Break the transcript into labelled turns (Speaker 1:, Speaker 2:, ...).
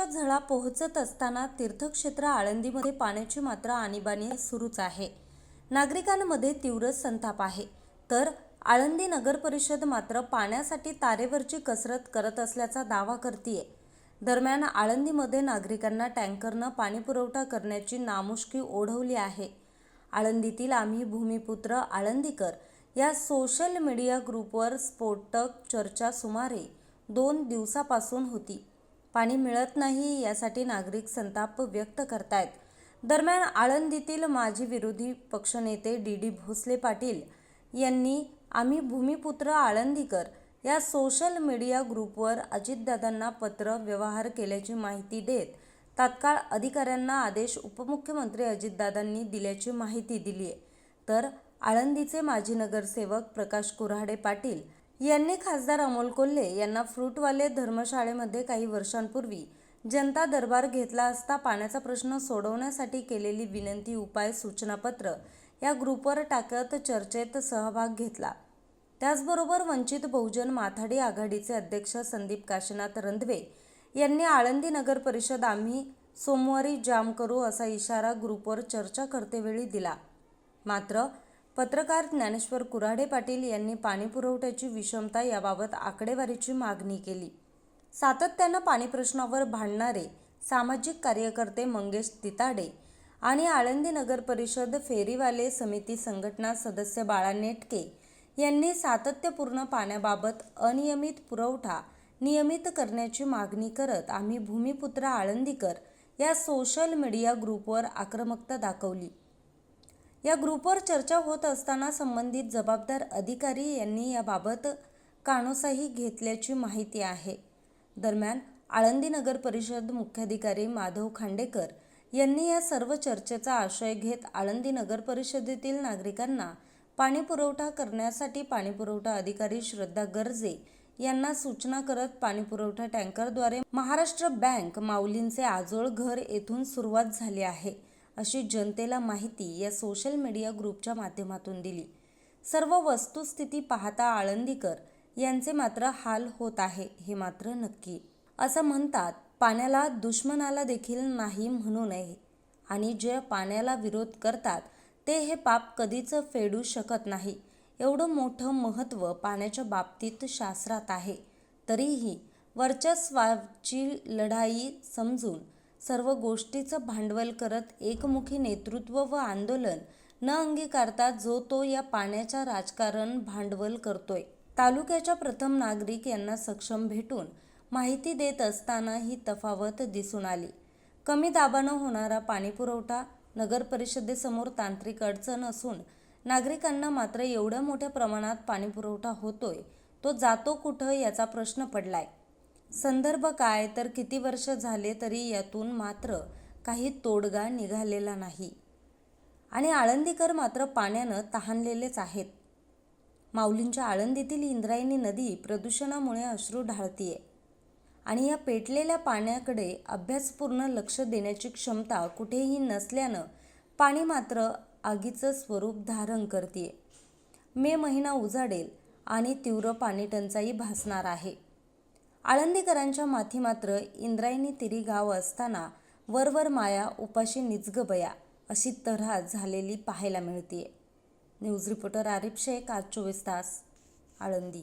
Speaker 1: झळा पोहोचत असताना तीर्थक्षेत्र आळंदीमध्ये पाण्याची मात्रा आणीबाणी सुरूच आहे. नागरिकांमध्ये तीव्र संताप आहे. तर आळंदी नगर परिषद मात्र पाण्यासाठी तारेवरची कसरत करत असल्याचा दावा करतीये. दरम्यान आळंदीमध्ये नागरिकांना टँकरनं पाणीपुरवठा करण्याची नामुष्की ओढवली आहे. आळंदीतील आम्ही भूमिपुत्र आळंदीकर या सोशल मीडिया ग्रुपवर स्फोटक चर्चा सुमारे दोन दिवसापासून होती. पाणी मिळत नाही यासाठी नागरिक संताप व्यक्त करतायत. दरम्यान आळंदीतील माजी विरोधी पक्षनेते डी डी भोसले पाटील यांनी आम्ही भूमिपुत्र आळंदीकर या सोशल मीडिया ग्रुपवर अजितदादांना पत्र व्यवहार केल्याची माहिती देत तात्काळ अधिकाऱ्यांना आदेश उपमुख्यमंत्री अजितदादांनी दिल्याची माहिती दिली आहे तर आळंदीचे माजी नगरसेवक प्रकाश कुऱ्हाडे पाटील यांनी खासदार अमोल कोल्हे यांना फ्रूटवाले धर्मशाळेमध्ये काही वर्षांपूर्वी जनता दरबार घेतला असता पाण्याचा प्रश्न सोडवण्यासाठी केलेली विनंती उपाय सूचनापत्र या ग्रुपवर टाकत चर्चेत सहभाग घेतला. त्याचबरोबर वंचित बहुजन माथाडी आघाडीचे अध्यक्ष संदीप काशीनाथ रंधवे यांनी आळंदी नगर परिषद आम्ही सोमवारी जाम करू असा इशारा ग्रुपवर चर्चा करतेवेळी दिला. मात्र पत्रकार ज्ञानेश्वर कुऱ्हाडे पाटील यांनी पाणीपुरवठ्याची विषमता याबाबत आकडेवारीची मागणी केली. सातत्यानं पाणी प्रश्नावर भांडणारे सामाजिक कार्यकर्ते मंगेश तिताडे आणि आळंदी नगर परिषद फेरीवाले समिती संघटना सदस्य बाळा नेटके यांनी सातत्यपूर्ण पाण्याबाबत अनियमित पुरवठा नियमित करण्याची मागणी करत आम्ही भूमिपुत्र आळंदीकर या सोशल मीडिया ग्रुपवर आक्रमकता दाखवली. या ग्रुपवर चर्चा होत असताना संबंधित जबाबदार अधिकारी यांनी याबाबत कानोसाही घेतल्याची माहिती आहे. दरम्यान आळंदी नगर परिषद मुख्याधिकारी माधव खांडेकर यांनी या सर्व चर्चेचा आशय घेत आळंदी नगर परिषदेतील नागरिकांना पाणीपुरवठा करण्यासाठी पाणीपुरवठा अधिकारी श्रद्धा गर्जे यांना सूचना करत पाणीपुरवठा टँकरद्वारे महाराष्ट्र बँक माऊलींचे आजोळ घर येथून सुरुवात झाली आहे. अशी जनतेला माहिती या सोशल मीडिया ग्रुपच्या माध्यमातून दिली. सर्व वस्तुस्थिती पाहता आळंदीकर यांचे मात्र हाल होत आहे हे मात्र नक्की. असं म्हणतात पाण्याला दुश्मनाला देखील नाही म्हणू नये आणि जे पाण्याला विरोध करतात ते हे पाप कधीच फेडू शकत नाही. एवढं मोठं महत्त्व पाण्याच्या बाबतीत शास्त्रात आहे. तरीही वर्चस्वाची लढाई समजून सर्व गोष्टीचं भांडवल करत एकमुखी नेतृत्व व आंदोलन न अंगीकारता जो तो या पाण्याच्या राजकारण भांडवल करतोय. तालुक्याच्या प्रथम नागरिक यांना सक्षम भेटून माहिती देत असताना ही तफावत दिसून आली. कमी दाबानं होणारा पाणीपुरवठा नगर परिषदेसमोर तांत्रिक अडचण असून नागरिकांना मात्र एवढ्या मोठ्या प्रमाणात पाणीपुरवठा होतोय तो जातो कुठं याचा प्रश्न पडलाय. संदर्भ काय तर किती वर्ष झाले तरी यातून मात्र काही तोडगा निघालेला नाही. आणि आळंदीकर मात्र पाण्यानं तहानलेलेच आहेत. माऊलींच्या आळंदीतील इंद्रायणी नदी प्रदूषणामुळे अश्रू ढाळतीये आणि या पेटलेल्या पाण्याकडे अभ्यासपूर्ण लक्ष देण्याची क्षमता कुठेही नसल्यानं पाणी मात्र आगीचं स्वरूप धारण करते मे महिना उजाडेल आणि तीव्र पाणीटंचाई भासणार आहे. आळंदीकरांच्या माथी मात्र इंद्रायणी तिरी गाव असताना वरवर माया उपाशी निजगबया अशी तऱ्हा झालेली पाहायला मिळतीये. न्यूज रिपोर्टर आरिफ शेख आज चोवीस तास आळंदी.